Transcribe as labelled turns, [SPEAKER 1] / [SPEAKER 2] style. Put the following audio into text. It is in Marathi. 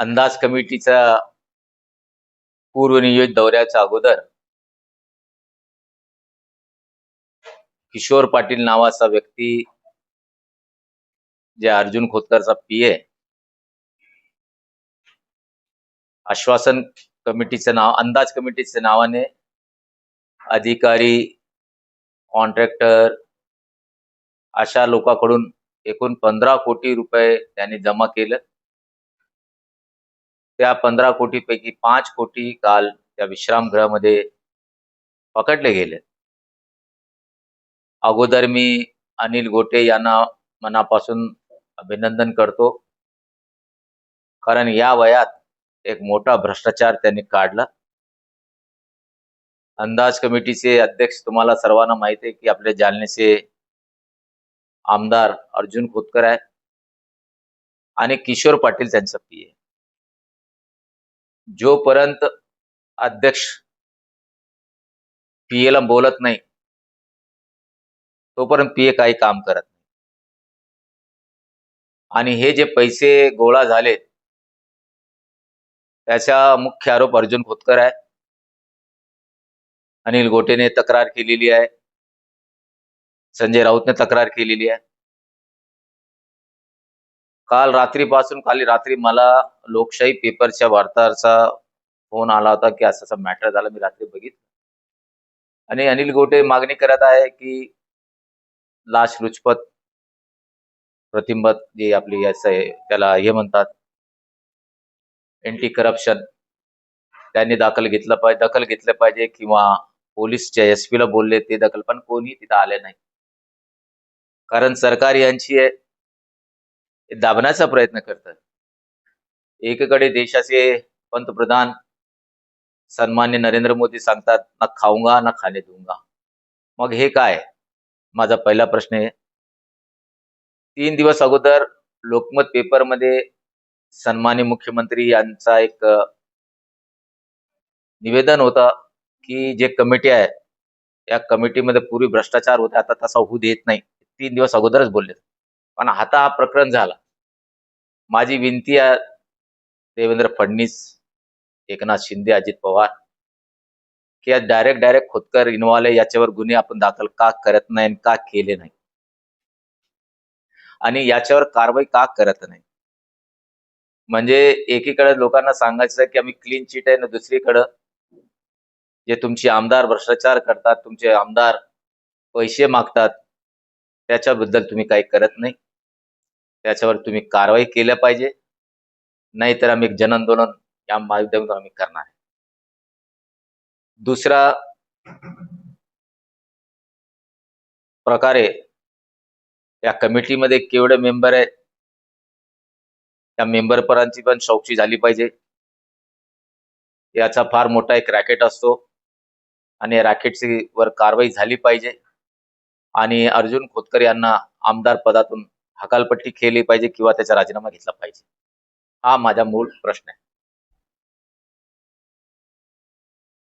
[SPEAKER 1] अंदाज कमिटीचा पूर्वनियोजित दौऱ्याच्या अगोदर किशोर पाटील नावाचा व्यक्ती जे अर्जुन खोतकरचा पीए आश्वासन कमिटीचं नाव अंदाज कमिटीच्या नावाने अधिकारी कॉन्ट्रॅक्टर अशा लोकांकडून एकूण पंधरा कोटी रुपये त्यांनी जमा केलं. त्या पंधरा कोटीपैकी पाच कोटी काल त्या विश्रामगृहामध्ये पकडले गेले. अगोदर मी अनिल गोटे यांना मनापासून अभिनंदन करतो. कारण या वयात एक मोठा भ्रष्टाचार त्यांनी काढला. अंदाज कमिटीचे अध्यक्ष तुम्हाला सर्वांना माहिती आहे की आपल्या जालनेचे आमदार अर्जुन खोतकर आहे आणि किशोर पाटील त्यांचा पी आहे जोपर्यंत अध्यक्ष पीए ला बोलत नाही तोपर्यंत पीए काही काम करत नाही. आणि हे जे पैसे गोळा झाले त्याचा मुख्य आरोप अर्जुन खोतकर आहे. अनिल गोटेने तक्रार केलेली आहे. संजय राऊतने तक्रार केलेली आहे. काल रात्रीपासून खाली रात्री मला लोकशाही पेपरच्या वार्ताहरचा फोन आला होता की असं असं मॅटर झालं मी रात्री बघितलं. आणि अनिल गोटे मागणी करत आहे की लाश लुचपत प्रतिबंध जे आपली असं आहे त्याला हे म्हणतात एंटी करप्शन त्यांनी दाखल घेतलं पाहिजे दखल घेतलं पाहिजे किंवा पोलीसच्या एस ला बोलले ते दखल पण कोणी तिथं आले नाही. कारण सरकार यांची आहे, दाबण्याचा प्रयत्न करतात. एकीकडे देशाचे पंतप्रधान सन्मान्य नरेंद्र मोदी सांगतात ना खाऊंगा ना खाणे दूंगा. मग हे काय? माझा पहिला प्रश्न आहे. तीन दिवस अगोदर लोकमत पेपरमध्ये सन्मान्य मुख्यमंत्री यांचा एक निवेदन होता की जे कमिटी आहे या कमिटीमध्ये पूर्वी भ्रष्टाचार होते आता तसा होऊ देत नाही. तीन दिवस अगोदरच बोलले. पण आता हा प्रकरण झाला. माझी विनंती आहे देवेंद्र फडणवीस एकनाथ शिंदे अजित पवार की डायरेक्ट डायरेक्ट खोदकर इन्व्हॉल्व आहे याच्यावर गुन्हे आपण दाखल का करत नाही आणि का केले नाही? आणि याच्यावर कारवाई का करत नाही? म्हणजे एकीकडे लोकांना सांगायचं की आम्ही क्लीन चिट आहे ना दुसरीकडं जे तुमचे आमदार भ्रष्टाचार करतात तुमचे आमदार पैसे मागतात त्याच्याबद्दल तुम्ही काही करत नाही. त्याच्यावर तुम्ही कारवाई केल्या पाहिजे. नाहीतर आम्ही एक जनआंदोलन या माध्यमातून आम्ही करणार आहे. दुसरा प्रकारे या कमिटीमध्ये केवढे मेंबर आहे त्या मेंबरपरांची पण चौकशी झाली पाहिजे. याचा फार मोठा एक रॅकेट असतो. आणि रॅकेटची वर कारवाई झाली पाहिजे. आणि अर्जुन खोतकर यांना आमदार पदातून हकालपट्टी केली पाहिजे किंवा त्याचा राजीनामा घेतला पाहिजे. हा माझा मूळ प्रश्न आहे.